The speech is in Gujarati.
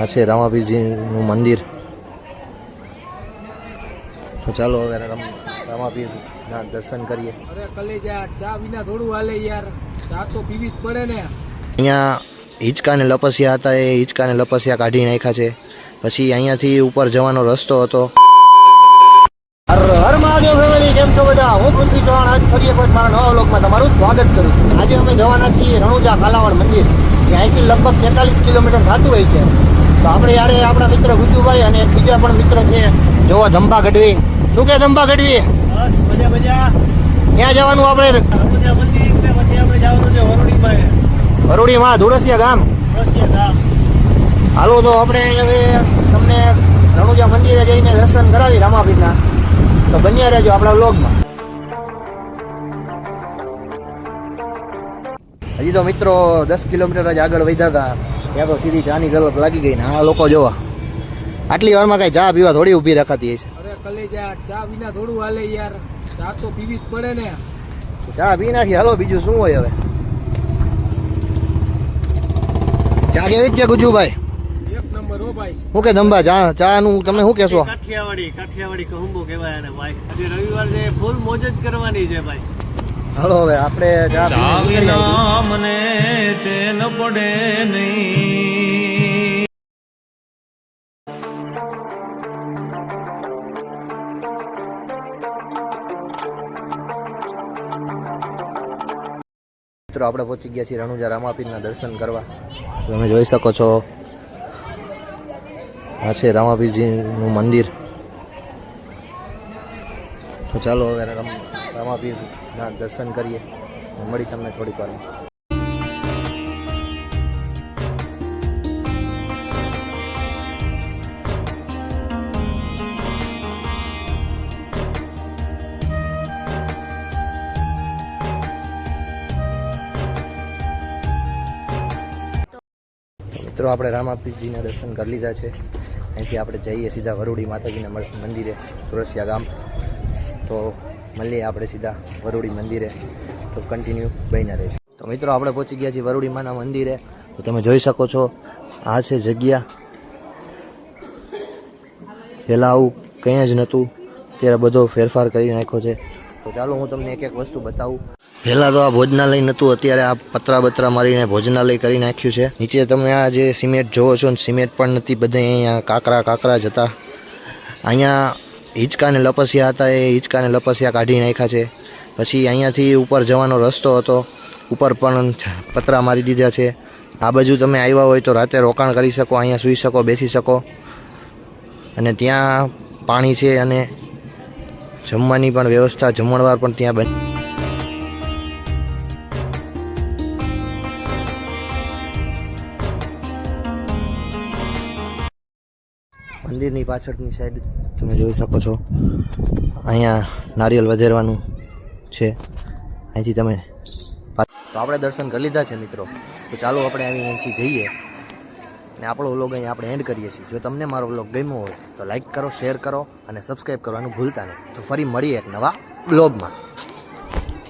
આ છે રામાપીરજીનું મંદિર. તો ચાલો હવે રામ- રામાપીરના દર્શન કરીએ. અરે કલેજા ચા વિના થોડું હાલે યાર. ચા તો પીવી જ પડે ને. અહીંયા હિંચકાને લપસ્યા હતા એ હિંચકાને લપસ્યા કાઢી નાખ્યા છે. પછી અહીંયાથી ઉપર જવાનો રસ્તો હતો. હર મહાદેવ ફેમિલી કેમ છો બધા? હું પૃથ્વી ચૌહાણ. આજ ફરી મારા નવા વ્લોગમાં તમારું સ્વાગત કરું છું. આજે અમે જવાના છીએ રણુજા કાલાવડ મંદિર. અહીંથી લગભગ તેતાલીસ કિલોમીટર થતું હોય છે. તો આપણે યારે આપણા મિત્ર ગુજુભાઈ અને બીજા પણ મિત્ર છે જોવા ધંભા ગઢવી. શું કે ધંભા ગઢવી? ક્યાં જવાનું આપણે? વરુડીમાં. વરોડીમાં ધુળસિયા ગામ. હાલો તો આપણે હવે તમને રણુજા મંદિરે જઈને દર્શન કરાવી રામાપીરના. તો બન્યા રહેજો આપણા વ્લોગમાં. હજી તો મિત્રો દસ કિલોમીટર જ આગળ વધ્યા હતા. ત્યાં તો સીધી ચાની ગલપ લાગી ગઈ ને આ લોકો જોવા. આટલી વારમાં કઈ ચા પીવા થોડી ઊભી રખાતી હશે. અરે કલેજા ચા વિના થોડું હાલે યાર. ચા તો પીવી જ પડે ને. ચા પી નાખી હાલો બીજું શું હોય હવે? ચા કેવી જ છે ગુજુભાઈ? એક નંબર ભાઈ. હું કે ધંબા ચા ચા નું તમે શું કહેશો? કાઠિયાવાડી કાઠિયાવાડી કહુંબો કહેવાય અને ભાઈ. આજે રવિવાર છે ફૂલ મોજ જ કરવાની છે ભાઈ. હાલો હવે આપણે ચા વિના મને ચેન પડે નહીં. મિત્રો, આપણે પહોંચી ગયા છીએ રણુજા રામાપીરના દર્શન કરવા. તમે જોઈ શકો છો, આ છે રામાપીરજીનું મંદિર. તો ચાલો હવે રામ- રામાપીરના દર્શન કરીએ. મળી તમને થોડીક વાર મિત્રો, આપણે રામાપીજીના દર્શન કરી લીધા છે. અહીંથી આપણે જઈએ સીધા વરુડી માતાજીના મંદિરે તુરસિયા ગામ. તો મળીએ આપણે સીધા વરુડી મંદિરે. તો કન્ટિન્યુ બન્યા રહીશું. તો મિત્રો, આપણે પહોંચી ગયા છીએ વરુડી માના મંદિરે. તો તમે જોઈ શકો છો, આ છે જગ્યા. પહેલાં આવું કંઈ જ નહોતું. ત્યારે બધો ફેરફાર કરી નાખ્યો છે. તો ચાલો હું તમને એક એક વસ્તુ બતાવું. પહેલાં તો આ ભોજનાલય નહોતું અત્યારે આ પતરા બતરા મારીને ભોજનાલય કરી નાખ્યું છે. નીચે તમે આ જે સિમેન્ટ જોવો છો ને, સિમેન્ટ પણ નથી, બધે અહીંયા કાકરા કાંકરા જ હતા. અહીંયા હિંચકાને લપસ્યા હતા, એ હિંચકાને લપસ્યા કાઢી નાખ્યા છે. પછી અહીંયાથી ઉપર જવાનો રસ્તો હતો. ઉપર પણ પતરા મારી દીધા છે. આ બાજુ તમે આવ્યા હોય તો રાતે રોકાણ કરી શકો, અહીંયા સૂઈ શકો, બેસી શકો. અને ત્યાં પાણી છે અને જમવાની પણ વ્યવસ્થા જમણવાર પણ ત્યાં બની મંદિરની પાછળની સાઈડ તમે જોઈ શકો છો. અહીંયા નારિયેલ વધેરવાનું છે. અહીંથી તમે તો આપણે દર્શન કરી લીધા છે મિત્રો. તો ચાલો આપણે આવી અહીંથી જઈએ. અને આપણો વ્લોગ અહીં આપણે એન્ડ કરીએ છીએ. જો તમને મારો વ્લોગ ગમ્યો હોય તો લાઈક કરો શેર કરો અને સબસ્ક્રાઈબ કરવાનું ભૂલતા નહીં. તો ફરી મળીએ એક નવા વ્લોગમાં